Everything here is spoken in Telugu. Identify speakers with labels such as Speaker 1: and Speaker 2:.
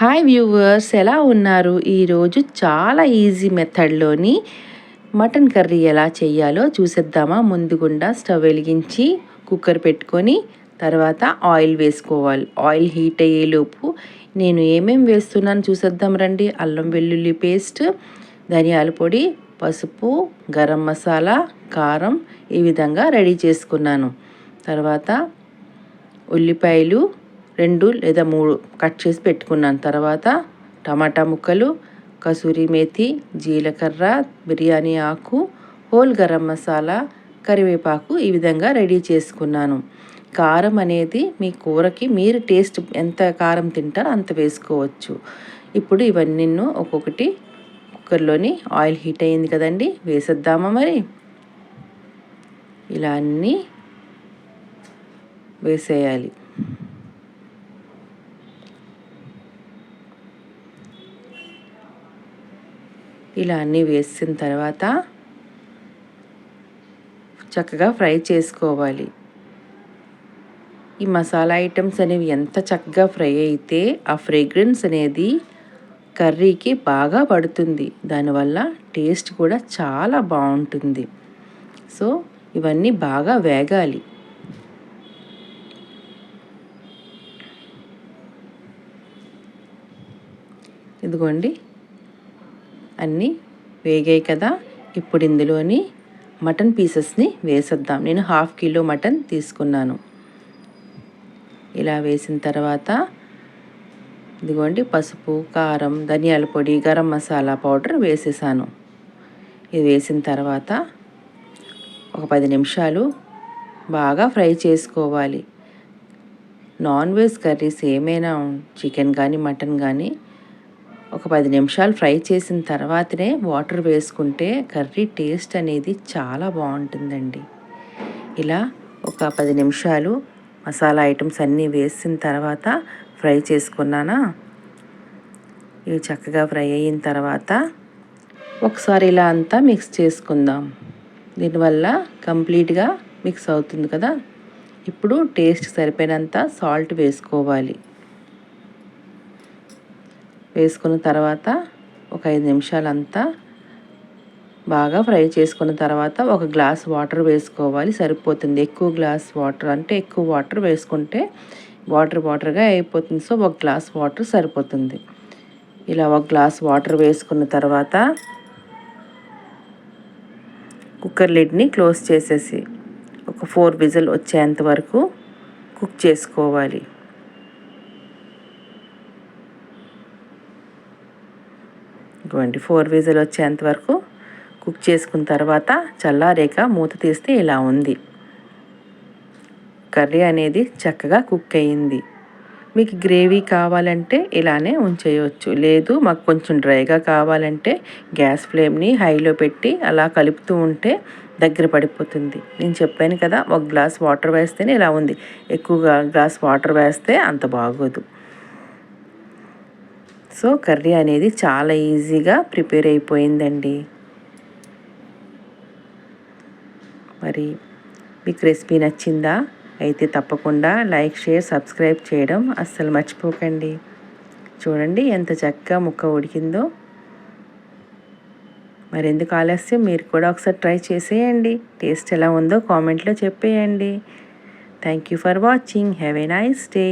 Speaker 1: హాయ్ వ్యూవర్స్ ఎలా ఉన్నారు? ఈరోజు చాలా ఈజీ మెథడ్లోని మటన్ కర్రీ ఎలా చేయాలో చూసేద్దామా. ముందుగుండా స్టవ్ వెలిగించి కుక్కర్ పెట్టుకొని తర్వాత ఆయిల్ వేసుకోవాలి. ఆయిల్ హీట్ అయ్యేలోపు నేను ఏమేమి వేస్తున్నాను చూసేద్దాం రండి. అల్లం వెల్లుల్లి పేస్ట్ ధనియాల పొడి పసుపు గరం మసాలా కారం ఈ విధంగా రెడీ చేసుకున్నాను. తర్వాత ఉల్లిపాయలు రెండు లేదా మూడు కట్ చేసి పెట్టుకున్నాను. తర్వాత టమాటా ముక్కలు కసూరి మేతి జీలకర్ర బిర్యానీ ఆకు హోల్ గరం మసాలా కరివేపాకు ఈ విధంగా రెడీ చేసుకున్నాను. కారం అనేది మీ కూరకి మీరు టేస్ట్ ఎంత కారం తింటారో అంత వేసుకోవచ్చు. ఇప్పుడు ఇవన్నీ ఒక్కొక్కటి కుక్కర్లోని ఆయిల్ హీట్ అయ్యింది కదండి వేసేద్దామా మరి? ఇలా అన్నీ వేసేయాలి. ఇలా అన్నీ వేసిన తర్వాత చక్కగా ఫ్రై చేసుకోవాలి. ఈ మసాలా ఐటమ్స్ అనేవి ఎంత చక్కగా ఫ్రై అయితే ఆ ఫ్రేగ్రెన్స్ అనేది కర్రీకి బాగా పడుతుంది. దానివల్ల టేస్ట్ కూడా చాలా బాగుంటుంది. సో ఇవన్నీ బాగా వేగాలి. ఇదిగోండి. అన్నీ వేగాయి కదా. ఇప్పుడు ఇందులోని మటన్ పీసెస్ని వేసేద్దాం. నేను హాఫ్ కిలో మటన్ తీసుకున్నాను. ఇలా వేసిన తర్వాత ఇదిగోండి పసుపు కారం ధనియాల పొడి గరం మసాలా పౌడర్ వేసేసాను. ఇది వేసిన తర్వాత ఒక పది నిమిషాలు బాగా ఫ్రై చేసుకోవాలి. నాన్ వెజ్ కర్రీస్ ఏమైనా చికెన్ కానీ మటన్ కానీ ఒక పది నిమిషాలు ఫ్రై చేసిన తర్వాతనే వాటర్ వేసుకుంటే కర్రీ టేస్ట్ అనేది చాలా బాగుంటుందండి. ఇలా ఒక పది నిమిషాలు మసాలా ఐటమ్స్ అన్నీ వేసిన తర్వాత ఫ్రై చేసుకున్నానా? ఇవి చక్కగా ఫ్రై అయిన తర్వాత ఒకసారి ఇలా అంతా మిక్స్ చేసుకుందాం. దీనివల్ల కంప్లీట్గా మిక్స్ అవుతుంది కదా? ఇప్పుడు టేస్ట్ సరిపోయినంత సాల్ట్ వేసుకోవాలి. వేసుకున్న తర్వాత ఒక ఐదు నిమిషాలంతా బాగా ఫ్రై చేసుకున్న తర్వాత ఒక గ్లాస్ వాటర్ వేసుకోవాలి. సరిపోతుంది. ఎక్కువ గ్లాస్ వాటర్ అంటే ఎక్కువ వాటర్ వేసుకుంటే వాటర్ వాటర్గా అయిపోతుంది. సో ఒక గ్లాస్ వాటర్ సరిపోతుంది. ఇలా ఒక గ్లాస్ వాటర్ వేసుకున్న తర్వాత కుక్కర్ లిడ్ని క్లోజ్ చేసేసి ఒక ఫోర్ విజిల్ వచ్చేంత వరకు కుక్ చేసుకోవాలి. ట్వంటీ ఫోర్ విజిల్ వచ్చేంత వరకు కుక్ చేసుకున్న తర్వాత చల్లారేక మూత తీస్తే ఇలా ఉంది. కర్రీ అనేది చక్కగా కుక్ అయ్యింది మీకు గ్రేవీ కావాలంటే ఇలానే ఉంచేయవచ్చు లేదు మాకు కొంచెం డ్రైగా కావాలంటే గ్యాస్ ఫ్లేమ్ని హైలో పెట్టి అలా కలుపుతూ ఉంటే దగ్గర పడిపోతుంది. నేను చెప్పాను కదా ఒక గ్లాస్ వాటర్ వేస్తేనే ఇలా ఉంది. ఎక్కువగా గ్లాస్ వాటర్ వేస్తే అంత బాగోదు. సో కర్రీ అనేది చాలా ఈజీగా ప్రిపేర్ అయిపోయిందండి. మరి మీకు రెసిపీ నచ్చిందా? అయితే తప్పకుండా లైక్ షేర్ సబ్స్క్రైబ్ చేయడం అస్సలు మర్చిపోకండి. చూడండి ఎంత చక్కగా ముక్క ఉడికిందో. మరి ఎందుకు ఆలస్యం? మీరు కూడా ఒకసారి ట్రై చేసేయండి. టేస్ట్ ఎలా ఉందో కామెంట్లో చెప్పేయండి. Thank you for watching. Have a nice day.